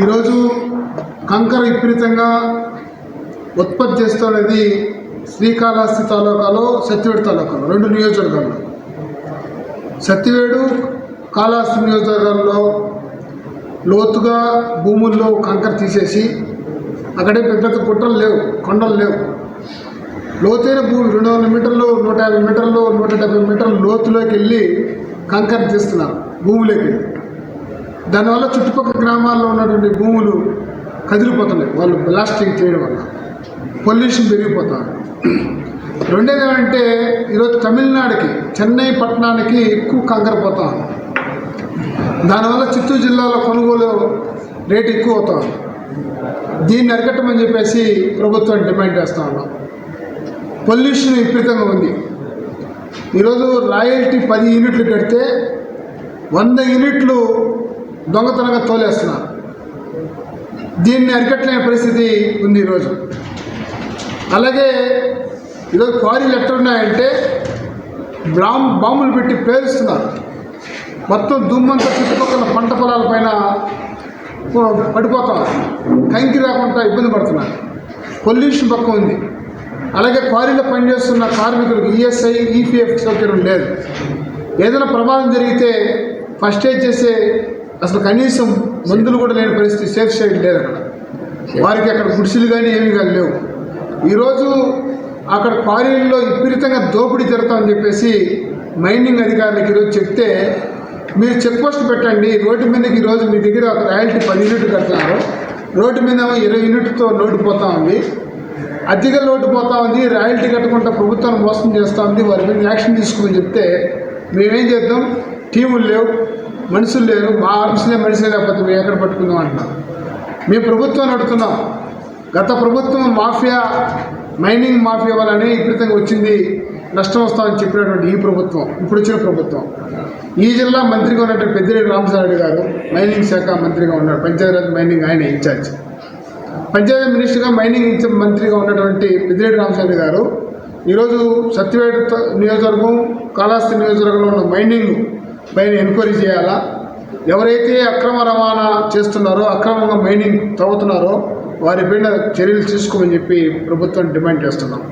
ఈరోజు కంకర విపరీతంగా ఉత్పత్తి చేస్తున్నది శ్రీకాళహస్తి తాలూకాలో సత్యవేడు తాలూకాలో రెండు నియోజకవర్గాల్లో. సత్యవేడు కాళహస్తి నియోజకవర్గాల్లో లోతుగా భూముల్లో కంకర తీసేసి అక్కడే పెద్ద పెద్ద గుట్టలు లేవు కొండలు లేవు. లోతైన భూమి రెండు వందల మీటర్లు నూట యాభై మీటర్లు నూట డెబ్బై మీటర్లు లోతులోకి వెళ్ళి కంకర తీస్తున్నారు భూములకి. దానివల్ల చుట్టుపక్కల గ్రామాల్లో ఉన్నటువంటి భూములు కదిలిపోతున్నాయి. వాళ్ళు బ్లాస్టింగ్ చేయడం వల్ల. పొల్యూషన్ పెరిగిపోతారు రెండేది ఏమంటే ఈరోజు తమిళనాడుకి చెన్నై పట్టణానికి ఎక్కువ కంకర పోతా దానివల్ల చిత్తూరు జిల్లాలో కొనుగోలు రేటు ఎక్కువ అవుతా దీన్ని అరికట్టమని చెప్పేసి ప్రభుత్వం డిమాండ్ చేస్తా ఉన్నాం. పొల్యూషన్ విపరీతంగా ఉంది. ఈరోజు రాయల్టీ పది యూనిట్లు కడితే వంద యూనిట్లు దొంగతనంగా తోలేస్తున్నారు. దీన్ని అరికట్టలేని పరిస్థితి ఉంది ఈరోజు. అలాగే ఈరోజు క్వారీలు ఎట్లున్నాయంటే బాంబు బాంబులు పెట్టి పేరుస్తున్నారు. మొత్తం దుమ్మంతా చుట్టుపక్కల పంట పొలాల పైన పడిపోతాం కంకి రాకుండా ఇబ్బంది పడుతున్నారు. పొల్యూషన్ పక్క ఉంది. అలాగే క్వారీలో పనిచేస్తున్న కార్మికులకు ఈఎస్ఐ ఈపీఎఫ్ సౌకర్యం లేదు. ఏదైనా ప్రమాదం జరిగితే ఫస్ట్ ఎయిడ్ చేసే అసలు కనీసం మందులు కూడా లేని పరిస్థితి సేఫ్ సైడ్ లేదు అక్కడ వారికి అక్కడ గుడిసెలు కానీ ఏమీ కానీ లేవు. ఈరోజు అక్కడ క్వారీల్లో విపరీతంగా దోపిడీ జరుగుతామని చెప్పేసి మైనింగ్ అధికారులకు ఈరోజు చెప్తే మీరు చెక్ పోస్ట్ పెట్టండి రోడ్డు మీదకి ఈరోజు మీ దగ్గర ఒక రాయల్టీ పది యూనిట్లు కడుతున్నారు. రోడ్డు మీద ఇరవై యూనిట్తో లోటు పోతా ఉంది. అధిక లోటు పోతా ఉంది రాయల్టీ కట్టకుండా ప్రభుత్వాన్ని మోసం చేస్తూ ఉంది వారి మీద యాక్షన్ తీసుకోమని చెప్తే మేమేం చేద్దాం? టీములు లేవు మనుషులు లేరు మా ఆర్మ్స్లే మనిషి లేకపోతే మేము ఎక్కడ పట్టుకుందాం అంటున్నాం మేము ప్రభుత్వం నడుతున్నాం గత ప్రభుత్వం మాఫియా మైనింగ్ మాఫియా వల్లనే విపరీతంగా వచ్చింది నష్టం వస్తామని చెప్పినటువంటి ఈ ప్రభుత్వం ఇప్పుడు వచ్చిన ప్రభుత్వం. ఈ జిల్లా మంత్రిగా ఉన్నటువంటి పెద్దిరెడ్డి రామసారెడ్డి గారు మైనింగ్ శాఖ మంత్రిగా ఉన్నారు పంచాయతీరాజ్ మైనింగ్ ఆయన ఇన్ఛార్జ్. పంచాయతీ మినిస్టర్గా మైనింగ్ మంత్రిగా ఉన్నటువంటి పెద్దిరెడ్డి రామస్వామి గారు ఈరోజు సత్యవేట నియోజకవర్గం కాళహస్తి నియోజకవర్గంలో ఉన్న మైనింగ్ పైన ఎంక్వైరీ చేయాలా? ఎవరైతే అక్రమ రవాణా చేస్తున్నారో అక్రమంగా మైనింగ్ తవ్వుతున్నారో వారిపైన చర్యలు తీసుకోమని చెప్పి ప్రభుత్వం డిమాండ్ చేస్తున్నాం.